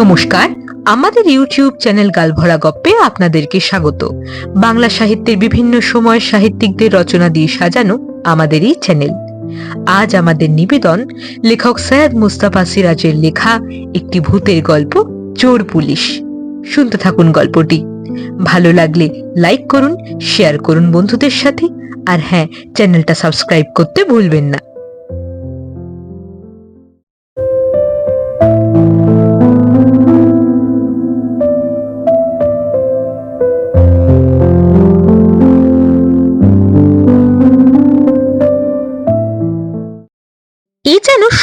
নমস্কার, আমাদের YouTube channel গালভরা গপ্পে আপনাদেরকে স্বাগত। বাংলা সাহিত্যের বিভিন্ন সময় সাহিত্যিকদের রচনা দিয়ে সাজানো আমাদের এই চ্যানেল। আজ আমাদের নিবেদন, লেখক সৈয়দ মুস্তাফা সিরাজের লেখা একটি ভূতের গল্প, চোর পুলিশ। শুনতে থাকুন গল্পটি। ভালো লাগলে লাইক করুন, শেয়ার করুন বন্ধুদের সাথে। আর হ্যাঁ চ্যানেলটা সাবস্ক্রাইব করতে ভুলবেন না।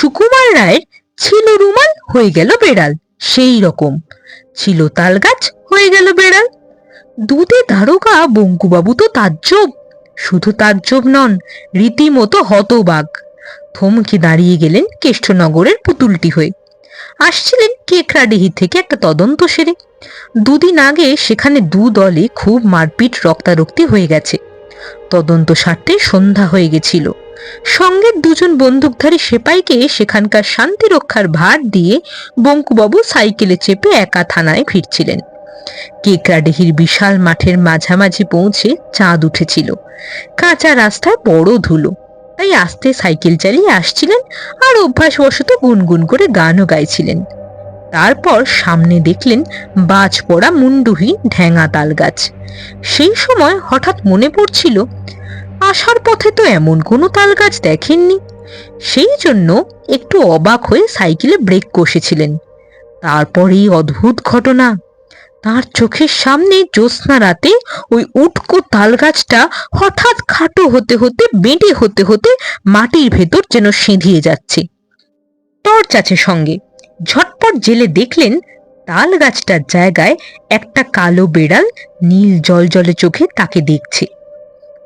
সুকুমার রায়ের ছিল রুমাল হয়ে গেল বেড়াল, সেই রকম। ছিল তাল গাছ হয়ে গেল বেড়াল। দুধে দারোগা বঙ্কুবাবু তো তাজ্জব, শুধু তাজ্জব নন, রীতিমতো হতবাগ থমকে দাঁড়িয়ে গেলেন কেষ্টনগরের পুতুলটি হয়ে। আসছিলেন কেকড়াডিহি থেকে একটা তদন্ত সেরে। দুদিন আগে সেখানে দু দলে খুব মারপিট রক্তারক্তি হয়ে গেছে। তদন্ত স্বার্থে সন্ধ্যা হয়ে গেছিল। সঙ্গে দুজন বন্দুকধারী সেপাইকে সেখানকার শান্তি রক্ষার ভার দিয়ে বঙ্কুবাবু সাইকেলে চেপে একা থানায় ফিরছিলেন। কেকরাডেহির বিশাল মাঠের মাঝামাঝি পৌঁছে চাঁদ উঠেছিল। কাঁচা রাস্তায় বড় ধুলো। তাই আস্তে সাইকেল চালিয়ে আসছিলেন আর অভ্যাসবশত গুনগুন করে গানও গাইছিলেন। তারপর সামনে দেখলেন বাজ পড়া মুন্ডুহীন ঢ্যাঙা তাল গাছ সেই সময় হঠাৎ মনে পড়ছিল আসার পথে তো এমন কোনো তাল গাছ দেখেননি। সেই জন্য একটু অবাক হয়ে সাইকেলে ব্রেক কষেছিলেন। তারপর এই অদ্ভুত ঘটনা। তার চোখের সামনে জ্যোৎস্না রাতে ওই উটকো তাল গাছটা হঠাৎ খাটো হতে হতে, বেঁটে হতে হতে মাটির ভেতর যেন সেঁধিয়ে যাচ্ছে। টর্চ আছে সঙ্গে। ঝটপট জেলে দেখলেন তাল গাছটার জায়গায় একটা কালো বেড়াল নীল জল জলে চোখে তাকে দেখছে।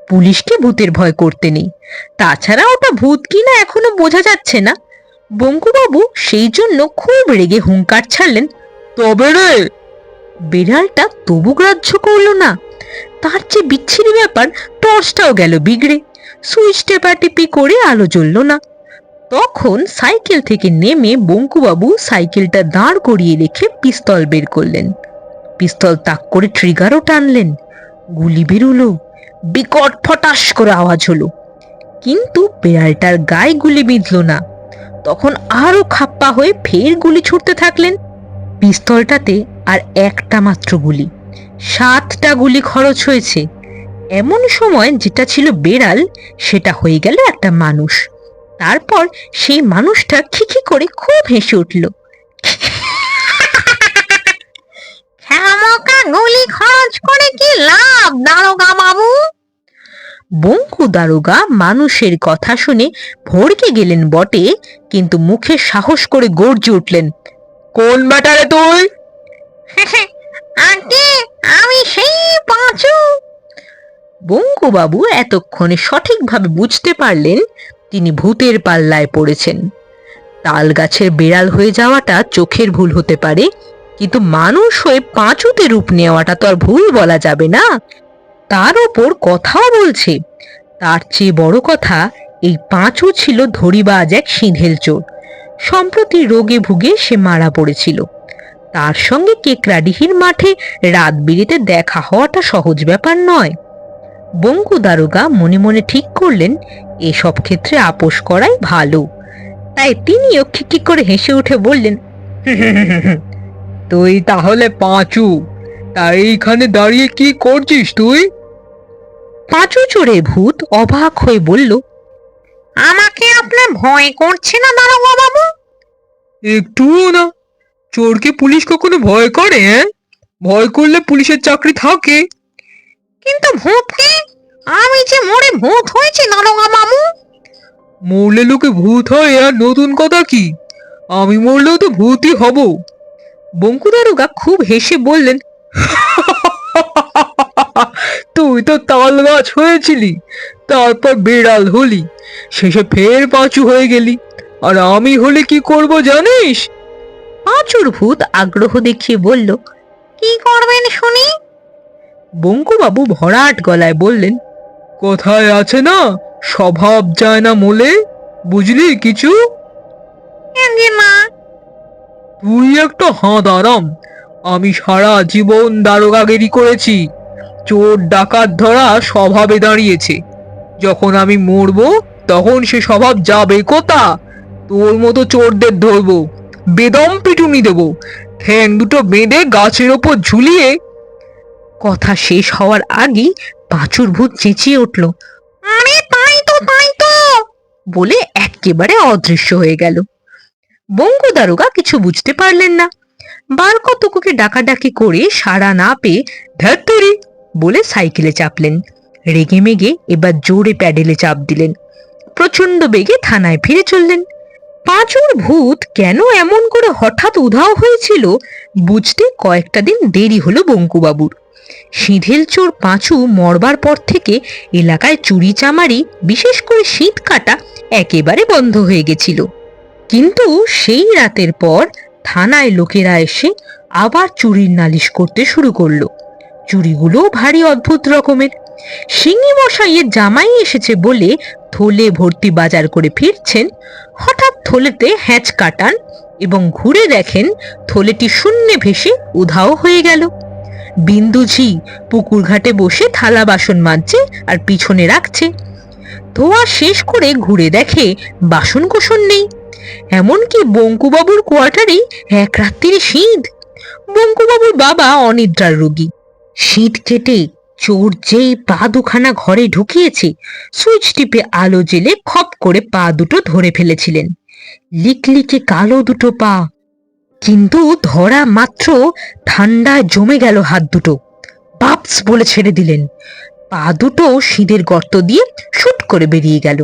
পুলিশকে ভূতের ভয় করতে নেই। তাছাড়া ওটা ভূত কিনা এখনও বোঝা যাচ্ছে না। বঙ্কুবাবু সেই জন্য খুব রেগে হুঙ্কার ছাড়লেন, তবে রে! বিড়ালটা তবু গ্রাহ্য করল না। তার যে বিচ্ছিরি ব্যাপার টর্চটাও গেল বিগড়ে। সুইচ টেপাটিপি করে আলো জ্বলল না। তখন সাইকেল থেকে নেমে বঙ্কুবাবু সাইকেলটা দাঁড় করিয়ে রেখে পিস্তল বের করলেন। পিস্তল তাক করে ট্রিগারও টানলেন। গুলি বেরুলো। বিকট ফটাস করে আওয়াজ হলো। কিন্তু বেড়ালটার গায়ে গুলি বিঁধল না। তখন আরও খাপ্পা হয়ে ফের গুলি ছুটতে থাকলেন। পিস্তলটাতে আর একটা মাত্র গুলি। সাতটা গুলি খরচ হয়েছে। এমন সময় যেটা ছিল বেড়াল, সেটা হয়ে গেল একটা মানুষ। তারপর সেই মানুষটা খিখি করে খুব হেসে উঠল। খামোকা গুলি খরচ করে কি লাভ দারোগা বাবু? বঙ্কু দারোগা মানুষের কথা শুনে ভড়কে গেলেন বটে কিন্তু মুখে সাহস করে গর্জে উঠলেন কোন ব্যাটারে তুই? আগে আমি সেই পাঁচু। বঙ্কুবাবু এতক্ষণে সঠিকভাবে বুঝতে পারলেন তিনি ভূতের পাল্লায় পড়েছেন। তাল গাছের বেড়াল হয়ে যাওয়াটা চোখের ভুল হতে পারে কিন্তু মানুষ হয়ে পাঁচুতে রূপ নেওয়াটা তো আর ভুল বলা যাবে না। তার ওপর কথাও বলছে, তার চেয়ে বড় কথা, এই পাঁচু ছিল ধরিবাজ এক সিঁধেল চোর। সম্প্রতি রোগে ভুগে সে মারা পড়েছিল। তার সঙ্গে কেকরাডিহির মাঠে রাত বিরেতে দেখা হওয়াটা সহজ ব্যাপার নয়। বঙ্কু দারোগা মনে মনে ঠিক করলেন, এসব ক্ষেত্রে আপোষ করাই ভালো। তাই তিনিও খিকি করে হেসে উঠে বললেন তুই তাহলে পাঁচু তা এইখানে দাঁড়িয়ে কি করছিস তুই? পাঁচু চড়ে ভূত অবাক হয়ে বলল আমাকে আপনার ভয় করছে না দারোগা বাবু? একটুও না। চোরকে পুলিশ কখনো ভয় করে হ্যাঁ? ভয় করলে পুলিশের চাকরি থাকে। কিন্তু ভূত ভূতকে আমি যে মরে ভূত হয়েছি দারোগা বাবু। মরলে লোকে ভূত হয় আর নতুন কথা কি? আমি মরলেও তো ভূতই হব। বঙ্কু দারোগা খুব হেসে বললেন তুই তো তাল গাছ হয়েছিলি তারপর বেড়াল হলি শেষে ফের পাঁচু হয়ে গেলি আর আমি হলে কি করব জানিস? পাঁচুর ভূত আগ্রহ দেখিয়ে বলল কি করবেন শুনি? বঙ্কুবাবু ভরাট গলায় বললেন কোথায় আছে না স্বভাব যায় না মোলে বুঝলি কিছু? না তুই একটা হাঁদারাম আমি সারা জীবন দারোগাগিরি করেছি। চোর ডাকাত ধরা স্বভাবে দাঁড়িয়েছে। যখন আমি মরবো, তখন সে স্বভাব যাবে কোথা? তোর মতো চোরদের ধরবো, বেদম পিটুনি দেবো, ঠ্যাং দুটো বেঁধে গাছের ওপর ঝুলিয়ে। কথা শেষ হওয়ার আগেই পাঁচুর ভূত চেঁচিয়ে উঠল, আরে তাই তো তাই তো! বলে একেবারে অদৃশ্য হয়ে গেল। বঙ্গু দারোগা কিছু বুঝতে পারলেন না। বার কতককে ডাকাডাকি করে সাড়া না পেয়ে ধ্যাত্তরি বলে সাইকেলে চাপলেন। রেগে মেগে এবার জোরে প্যাডেলে চাপ দিলেন। প্রচণ্ড বেগে থানায় ফিরে চললেন। পাঁচুর ভূত কেন এমন করে হঠাৎ উধাও হয়েছিল বুঝতে কয়েকটা দিন দেরি হলো বঙ্কুবাবুর। সিঁধেল চোর পাঁচু মরবার পর থেকে এলাকায় চুরি চামারি, বিশেষ করে শীত কাটা, একেবারে বন্ধ হয়ে গেছিল। কিন্তু সেই রাতের পর থানায় লোকেরা এসে আবার চুরির নালিশ করতে শুরু করল। চুরিগুলো ভারী অদ্ভুত রকমের। সিঙ্গি মশাইয়ের জামাই এসেছে বলে থলে ভর্তি বাজার করে ফিরছেন। হঠাৎ থলেতে হ্যাঁচ কাটান এবং ঘুরে দেখেন থলেটি শূন্যে ভেসে উধাও হয়ে গেল। বিন্দুঝি পুকুর ঘাটে বসে থালা বাসন মাজছে আর পিছনে রাখছে। ধোয়া শেষ করে ঘুরে দেখে বাসন কোসন নেই। এমনকি বঙ্কুবাবুর কোয়ার্টারেই এক রাত্রির শীত। বঙ্কুবাবুর বাবা অনিদ্রার রোগী। শীত কেটে চোর যেই পা দুখানা ঘরে ঢুকিয়েছে, সুইচ টিপে আলো জেলে খপ করে পা দুটো ধরে ফেলেছিলেন। লিকলিকে কালো দুটো পা, কিন্তু ধরা মাত্র ঠান্ডায় জমে গেল হাত দুটো। পাপস বলে ছেড়ে দিলেন। পা দুটো সিঁধের গর্ত দিয়ে শুট করে বেরিয়ে গেল।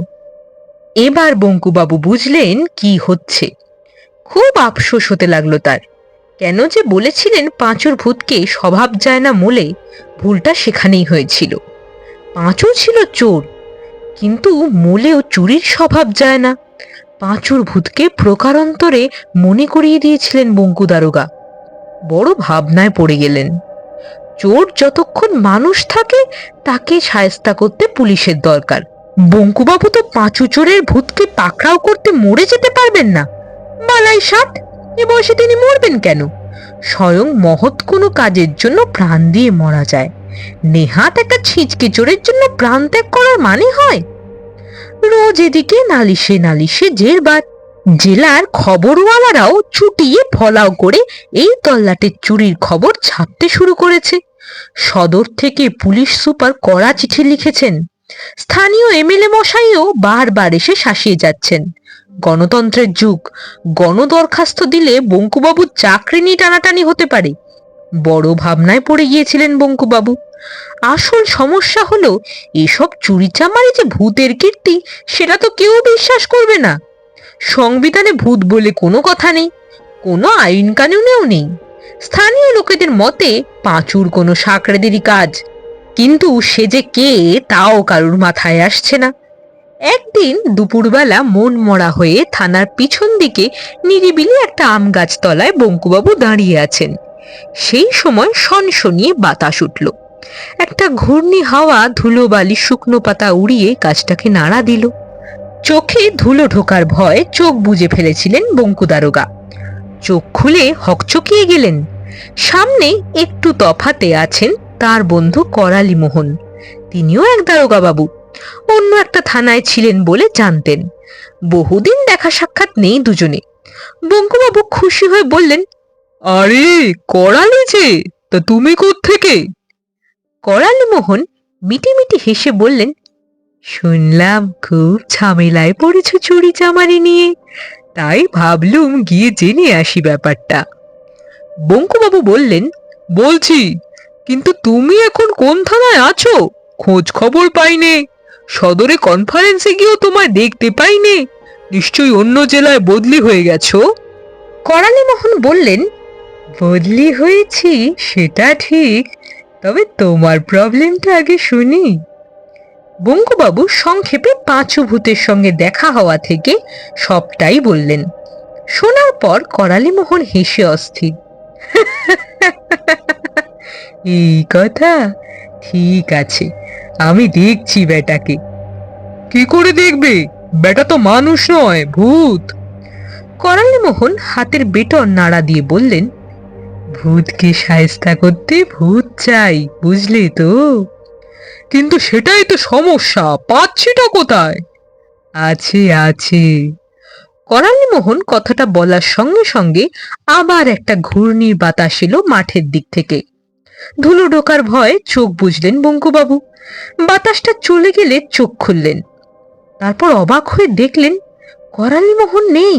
এবার বঙ্কুবাবু বুঝলেন কি হচ্ছে। খুব আফসোস হতে লাগল তার। কেন যে বলেছিলেন পাঁচুর ভূতকে স্বভাব যায় না মোলে ভুলটা সেখানেই হয়েছিল। পাঁচু ছিল চোর, কিন্তু মোলেও চুরির স্বভাব যায় না। পাঁচুর ভূতকে প্রকারান্তরে মনে করিয়ে দিয়েছিলেন বঙ্কু দারোগা। বড় ভাবনায় পড়ে গেলেন। চোর যতক্ষণ মানুষ থাকে, তাকে সায়স্তা করতে পুলিশের দরকার। বঙ্কুবাবু তো পাঁচু চোরের ভূতকে পাকড়াও করতে মরে যেতে পারবেন না। বালাই ষাট এ বয়সে তিনি মরবেন কেন? স্বয়ং মহৎ কোনো কাজের জন্য প্রাণ দিয়ে মরা যায়। নেহাত একটা ছিঁচকে চোরের জন্য প্রাণ ত্যাগ করার মানে হয়। রোজ এদিকে নালিশে নালিশে জেরবার, জেলার খবরওয়ালারাও ছুটিয়ে ফলাও করে এই তল্লাটের চুরির খবর ছাপতে শুরু করেছে। সদর থেকে পুলিশ সুপার কড়া চিঠি লিখেছেন। স্থানীয় এমএলএ মশাইও বারবার এসে শাসিয়ে যাচ্ছেন। গণতন্ত্রের যুগ, গণদরখাস্ত দিলে বঙ্কুবাবুর চাকরি নিয়ে টানাটানি হতে পারে। বড় ভাবনায় পড়ে গিয়েছিলেন বঙ্কুবাবু। আসল সমস্যা হলো, এসব চুরি চামারি যে ভূতের কীর্তি, সেটা তো কেউ বিশ্বাস করবে না। সংবিধানে ভূত বলে কোনো কথা নেই, কোনো আইন কানুনেও নেই। স্থানীয় লোকেদের মতে, পাঁচুর কোনো সাকরেদেরই কাজ কিন্তু সে যে কে, তাও কারুর মাথায় আসছে না। একদিন দুপুরবেলা মন মরা হয়ে থানার পিছন দিকে নিরিবিলি একটা আম গাছ তলায় বঙ্কুবাবু দাঁড়িয়ে আছেন। সেই সময় সনসনিয়ে বাতাস উঠল। একটা ঘূর্ণি হাওয়া ধুলোবালি শুকনো পাতা উড়িয়ে গাছটাকে নাড়া দিল। চোখে ধুলো ঢোকার ভয় চোখ বুজে ফেলেছিলেন বঙ্কু দারোগা। চোখ খুলে হকচকিয়ে গেলেন। সামনে একটু তফাতে আছেন তার বন্ধু করালি মোহন। তিনিও এক দারোগা বাবু অন্য একটা থানায় ছিলেন বলে জানতেন। বহুদিন দেখা সাক্ষাৎ নেই দুজনে। বঙ্কুবাবু খুশি হয়ে বললেন, আরে, করালি যে, তা তুমি থেকে করালি মোহন মিটি মিটি হেসে বললেন, শুনলাম খুব ঝামেলায় পড়েছ চুরি চামারি নিয়ে। তাই ভাবলুম গিয়ে জেনে আসি ব্যাপারটা। বঙ্কুবাবু বললেন, বলছি কিন্তু তুমি এখন কোন থানায় আছো? খোঁজ খবর পাইনে। সদরে কনফারেন্সে গিয়েও তোমায় দেখতে পাইনে। নিশ্চয়ই অন্য জেলায় বদলি হয়ে গেছো? করালি মোহন বললেন বদলি হয়েছি সেটা ঠিক। তবে তোমার প্রবলেমটা আগে শুনি। বঙ্কুবাবু সংক্ষেপে পাঁচু ভূতের সঙ্গে দেখা হওয়া থেকে সবটাই বললেন। শোনার পর করালি মোহন হেসে অস্থির। এই কথা? ঠিক আছে, আমি দেখছি বেটাকে। কি করে দেখবে? বেটা তো মানুষ নয়, ভূত। করালি মোহন হাতের বেটন নাড়া দিয়ে বললেন, ভূতকে সায়স্তা করতে ভূত চাই, বুঝলি তো? কিন্তু সেটাই তো সমস্যা, পাচ্ছিটা কোথায়? আছে আছে। মোহন কথাটা বলার সঙ্গে সঙ্গে আবার একটা ঘূর্ণির বাতাস এলো মাঠের দিক থেকে। ধুলো ঢোকার ভয়ে চোখ বুঝলেন বঙ্কুবাবু। বাতাসটা চলে গেলে চোখ খুললেন। তারপর অবাক হয়ে দেখলেন মোহন নেই।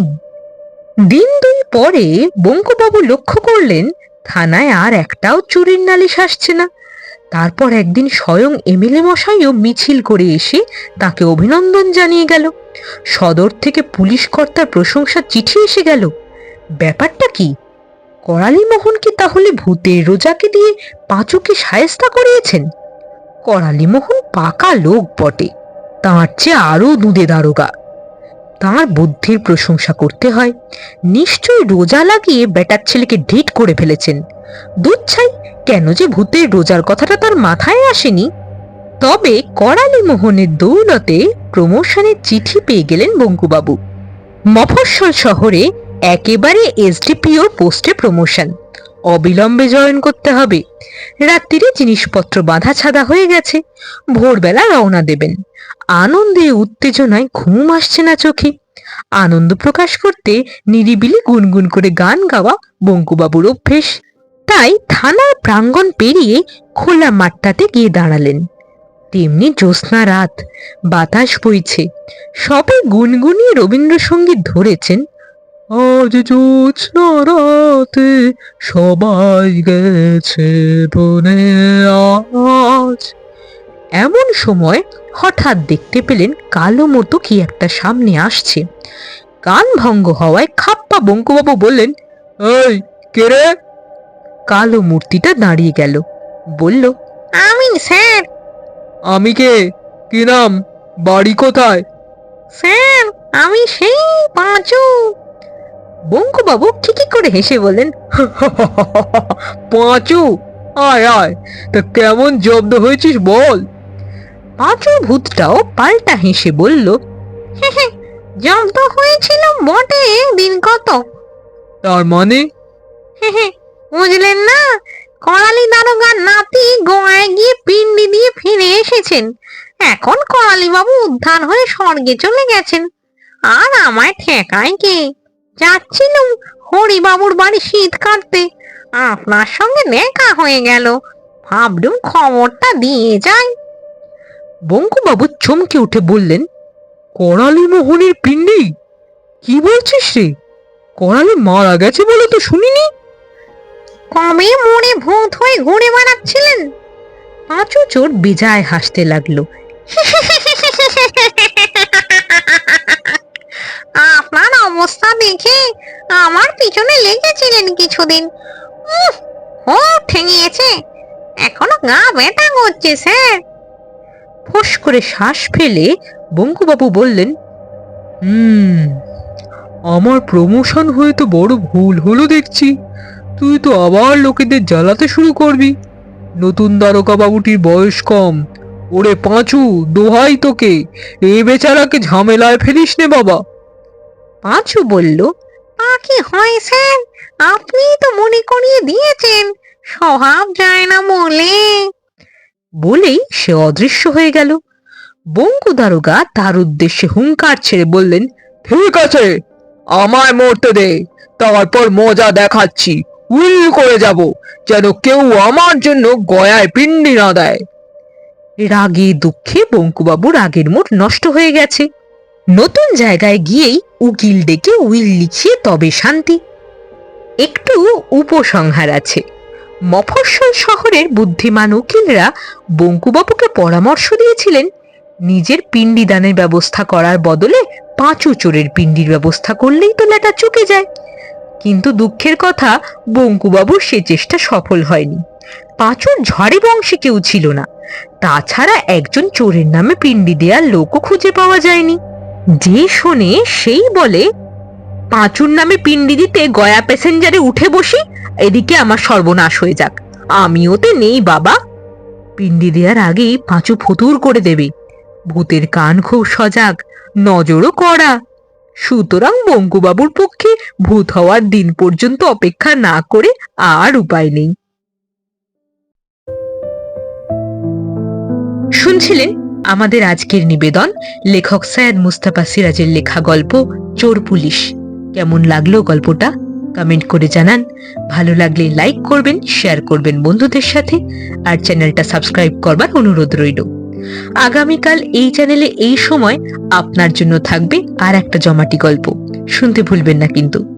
দিন দুই পরে বঙ্কুবাবু লক্ষ্য করলেন, থানায় আর একটাও চুরির নালিশ আসছে না। তারপর একদিন স্বয়ং এমএলএ মশাইও মিছিল করে এসে তাকে অভিনন্দন জানিয়ে গেল। সদর থেকে পুলিশ কর্তার প্রশংসার চিঠি এসে গেল। ব্যাপারটা কি? করালি মোহন কি তাহলে ভূতের রোজাকে দিয়ে পাঁচুকে সায়স্তা করিয়েছেন? করালি মোহন পাকা লোক বটে, তাঁর চেয়ে আরও দুধে দারোগা। তাঁর বুদ্ধির প্রশংসা করতে হয় নিশ্চয় রোজা লাগিয়ে বেটার ছেলেকে ডেট করে ফেলেছেন। দুধ ছাই, কেন যে ভূতের রোজার কথাটা তার মাথায় আসেনি। তবে করালি মোহনের দৌলতে প্রমোশনের চিঠি পেয়ে গেলেন বঙ্কুবাবু। মফস্বল শহরে একেবারে এসডিপিওর পোস্টে প্রমোশন অবিলম্বে জয়েন করতে হবে। রাত্রিরে জিনিসপত্র বাঁধা ছাদা হয়ে গেছে। ভোরবেলা রওনা দেবেন। আনন্দে উত্তেজনায় ঘুম আসছে না চোখে। আনন্দ প্রকাশ করতে নিরিবিলি গুনগুন করে গান গাওয়া বঙ্কুবাবুর অভ্যেস। তাই থানার প্রাঙ্গণ পেরিয়ে খোলা মাঠটাতে গিয়ে দাঁড়ালেন। তেমনি জ্যোৎস্না রাত, বাতাস বইছে। সবে গুনগুনিয়ে রবীন্দ্রসঙ্গীত ধরেছেন আজ জ্যোৎস্না রাতে সবাই গেছে বনে আজ। এমন সময় হঠাৎ দেখতে পেলেন কালো মতো কি একটা সামনে আসছে। কান ভঙ্গ হওয়ায় খাপ্পা বঙ্কুবাবু বললেন, এই, কে রে? কালো মূর্তিটা দাঁড়িয়ে গেল, বলল, আমি স্যার। আমি কে? কি নাম? বাড়ি কোথায়? স্যার, আমি সেই পাঁচু। বঙ্কুবাবু ঠিকই করে হেসে বললেন পাঁচু আয় আয় তা কেমন জব্দ হয়েছিস বল? পাঁচু ভূতটাও পাল্টা হেসে বলল জব্দ হয়েছিল বটে দিন কত? তার মানে? বুঝলেন না করালি দারোগার নাতি গোয়ায় গিয়ে পিন্ডি দিয়ে ফিরে এসেছেন। এখন করালি বাবু উদ্ধার হয়ে স্বর্গে চলে গেছেন। আর আমায় ঠেকায় কে? যাচ্ছিলুম হরিবাবুর বাড়ি শীত কাটতে। আপনার সঙ্গে দেখা হয়ে গেল। ভাবলুম খবরটা দিয়ে যাই। বঙ্কুবাবু চমকে উঠে বললেন করালি মোহনের পিণ্ডি? কি বলছিস রে? করালি মারা গেছে বলে তো শুনিনি? কবে মরে ভূত হয়ে ঘুরে বেড়াচ্ছিলেন? পাঁচু চোর বেজায় হাসতে লাগল। অবস্থা দেখে আমার পিছনে লেগেছিলেন কিছুদিন। উফ ঠেঙিয়েছে। এখনও গা ব্যথা করছে, স্যার। ফোঁস করে শ্বাস ফেলে বঙ্কুবাবু বললেন, হুম, আমার প্রমোশন হয়ে তো বড় ভুল হলো দেখছি। তুই তো আবার লোকেদের জ্বালাতে শুরু করবি। নতুন দ্বারকা বাবুটির বয়স কম। ওরে পাঁচু, দোহাই তোকে। এ বেচারাকে ঝামেলায় ফেলিস নে বাবা। পাঁচু বলল তা কি হয় স্যার? আপনি তো মনে করিয়ে দিয়েছেন স্বভাব যায় না বলে বলেই সে অদৃশ্য হয়ে গেল। বঙ্কু দারোগা তার উদ্দেশ্যে হুঙ্কার ছেড়ে বললেন ঠিক আছে আমায় মরতে দে তারপর মজা দেখাচ্ছি উল করে যাব যেন কেউ আমার জন্য গয়ায় পিণ্ডি না দেয়। রাগে দুঃখে বঙ্কুবাবু রাগের মোট নষ্ট হয়ে গেছে। নতুন জায়গায় গিয়েই উকিল ডেকে উইল লিখিয়ে তবে শান্তি। একটু উপসংহার আছে। মফস্বল শহরের বুদ্ধিমান উকিলরা বঙ্কুবাবুকে পরামর্শ দিয়েছিলেন, নিজের পিণ্ডি দানের ব্যবস্থা করার বদলে পাঁচু চোরের পিণ্ডির ব্যবস্থা করলেই তো লেটা চুকে যায়। কিন্তু দুঃখের কথা, বঙ্কুবাবুর সে চেষ্টা সফল হয়নি। পাঁচুর ঝড়ে বংশে কেউ ছিল না। তাছাড়া একজন চোরের নামে পিণ্ডি দেওয়ার লোকও খুঁজে পাওয়া যায়নি। যে শোনে সেই বলে, পাঁচুর নামে পিণ্ডি দিতে গয়া প্যাসেঞ্জারে উঠে বসি, এদিকে আমার সর্বনাশ হয়ে যাক। আমিও ওতে নেই, বাবা। পিণ্ডি দেওয়ার আগেই পাঁচু ফতুর করে দেবে। ভূতের কান খুব সজাগ, নজরও কড়া। সুতরাং বঙ্কুবাবুর পক্ষে ভূত হওয়ার দিন পর্যন্ত অপেক্ষা না করে আর উপায় নেই। শুনছিলেন আমাদের আজকের নিবেদন, লেখক সৈয়দ মুস্তাফা সিরাজের লেখা গল্প, চোর পুলিশ। কেমন লাগল গল্পটা? কমেন্ট করে জানান। ভালো লাগলে লাইক করবেন, শেয়ার করবেন বন্ধুদের সাথে, আর চ্যানেলটা সাবস্ক্রাইব করবার অনুরোধ রইল। আগামীকাল এই চ্যানেলে এই সময় আপনার জন্য থাকবে আর একটা জমাটি গল্প। শুনতে ভুলবেন না কিন্তু।